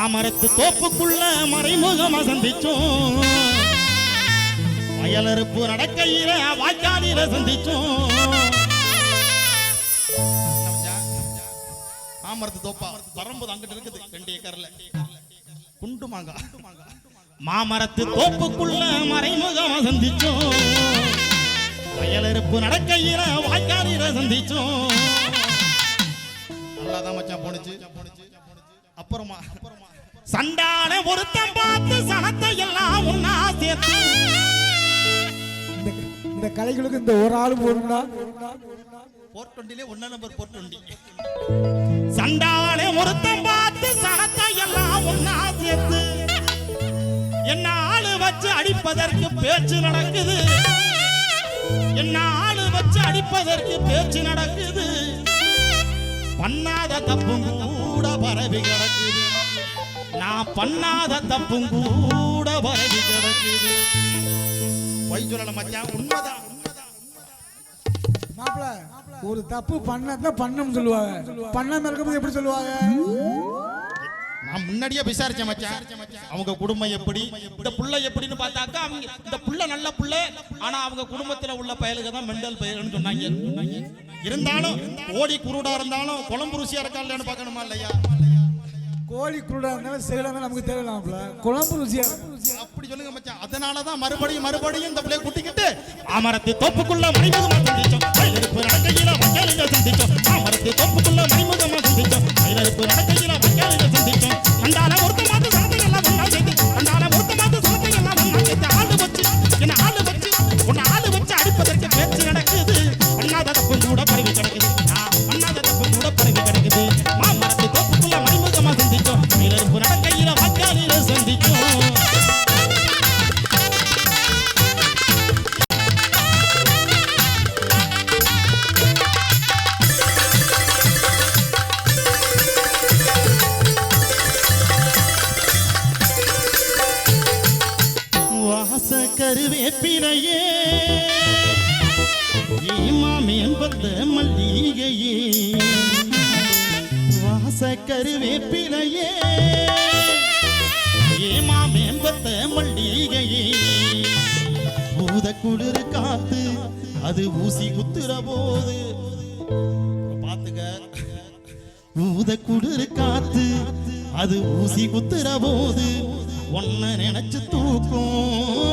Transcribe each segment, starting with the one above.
மாமரத்து தோப்புக்குள்ள மறைமுகமா சந்திச்சோம் வயலறுப்பு நடக்கையில வாய்க்காலில சந்திச்சோம். மாமரத்து தோப்பா வரும்போது அங்கிட்டு இருக்குது ரெண்டு ஏக்கர்ல. குண்டு மாங்கா. மாமரத்து தோப்புக்குள்ள மறைமுகமா சந்திச்சோம் வயலறுப்பு நடக்கையில வாய்க்காலில சந்திச்சோம். நல்லாதான் மச்சான் போனுச்சு அப்புறமா. சண்டான ஒருத்தன் பார்த்து சனத்தை எல்லாம் ஒன்னா சேர்த்து. இந்த கலைகளுக்கு இந்த ஒரு ஆள் போடும்னா போர் டுவெண்டிலே ஒன்னா நம்பர் போர் டுவெண்டி சண்டான ஒருத்தன் பார்த்து சனத்தை எல்லாம் ஒன்னா சேர்த்து. என்ன ஆளு வச்சு அடிப்பதற்கு பேச்சு நடக்குது. என்ன ஆளு வச்சு அடிப்பதற்கு பேச்சு நடக்குது. பண்ணாத தப்பும் கூட பரவி கிடக்குது நான் பண்ணாத தப்பும் கூட பரவி கிடக்குது. பொய் சொல்லல மச்சான் உண்மைதான். மாப்பிள ஒரு தப்பு பண்ணதான் சொல்லுவாங்க. பண்ணாம இருக்கும்போது எப்படி சொல்லுவாங்க? நான் முன்னாடியே விசாரிச்சேன் மச்சான். அவங்க குடும்பம் எப்படி இந்த புள்ள எப்படின்னு பார்த்தாக்கா அவங்க இந்த புள்ள நல்ல புள்ள ஆனா அவங்க குடும்பத்துல உள்ள பயலுக தான் மெண்டல் பயல்னு சொன்னாங்க. இருந்தாலும் ஓடி குருடா இருந்தாலும் குழம்பு ருசியா இருக்கா இல்லையான்னு பார்க்கணுமா இல்லையா? கோழி குருடா இருந்தாலும் செய்யலாம் நமக்கு தேவையில்ல குழம்பு ருசியா அப்படி சொல்லுங்க மச்சான். அதனாலதான் மறுபடியும் மறுபடியும் இந்த பிள்ளைய குட்டிக்கிட்டு மாமரத்து தோப்புக்குள்ள மணிமுகமா சந்திச்சோம். மயிலெடுப்பு நடக்கையில மக்காலில சந்திச்சோம். மாமரத்து தோப்புக்குள்ள மணிமுகமா சந்திச்சோம். மயிலெடுப்பு நடக்கையில மக்காலில பிறையே ஈமாமேன் வந்த மல்லிகையே. வாச கருவேப்பிலையே ஏமாமேன் வந்த மல்லிகையே. பூத குளிர் காத்து அது ஊசி குத்துற போது. பாத்துக்க ஊத குளிர் காத்து அது ஊசி குத்துற போது ஒன்ன நினைச்சு தூக்கும்.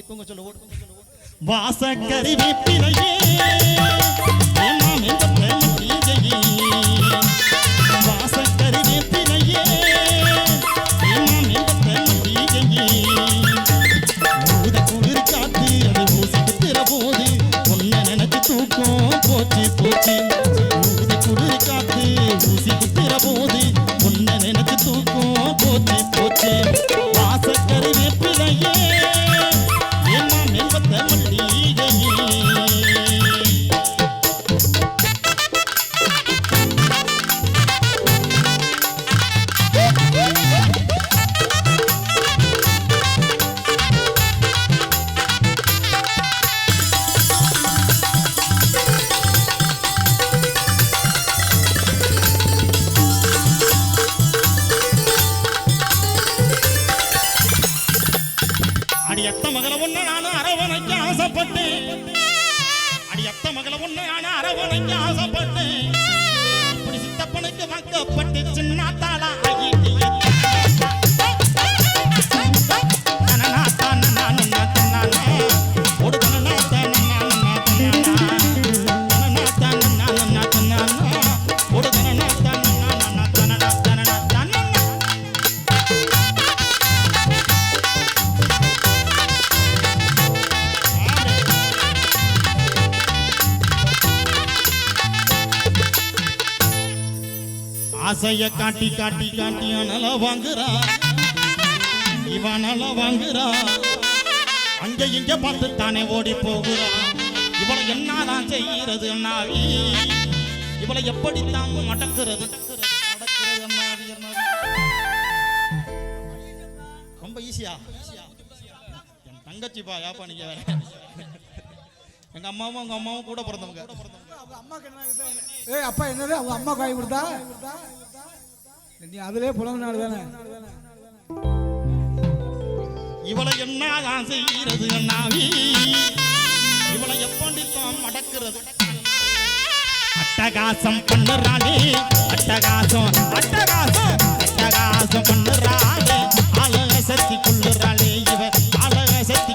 போய் தூங்க சொல்லு ஓடு. வாசக்கறி வேப்பிலையே அத்த மகள ஒண்ணு நானும் அரவணைக்க ஆசைப்பட்டேன் அடி அத்த மகள ஒண்ணு நானும் அரவணைக்க ஆசைப்பட்டேன் இப்படி சித்தப்பனுக்கு வாக்கப்பட்டு சின்ன தாளா ஆசைய காட்டி காட்டி காட்டி அனல வாங்குறா. இவன் நல வாங்குறா. அங்க இங்க பார்த்து தானே ஓடி போகுறா. இவளை என்னதான் செய்யறது அண்ணாவி? இவளை எப்படி தாங்க மடக்கிறது? ரொம்ப ஈஸியா? என் தங்கச்சி பா யாப்பா நீங்க வேற. எங்க அம்மாவும் உங்க அம்மாவும் கூட பிறந்தவங்க. ஏய் அப்பா என்னது? அவங்க அம்மா காய் கொடுத்தா? நீ அதுலயே புலம்புனாடு தானே. இவளை என்ன செய்கிறது அண்ணாவி? இவளை எப்பண்டித்தான் மடக்கிறது? அட்டகாசம் பண்ணுறாளே அட்டகாசம் அட்டகாசம் அட்டகாசம் பண்ணுறாளே. அழக சக்தி கொள்ளுறாளே இவ அழக சக்தி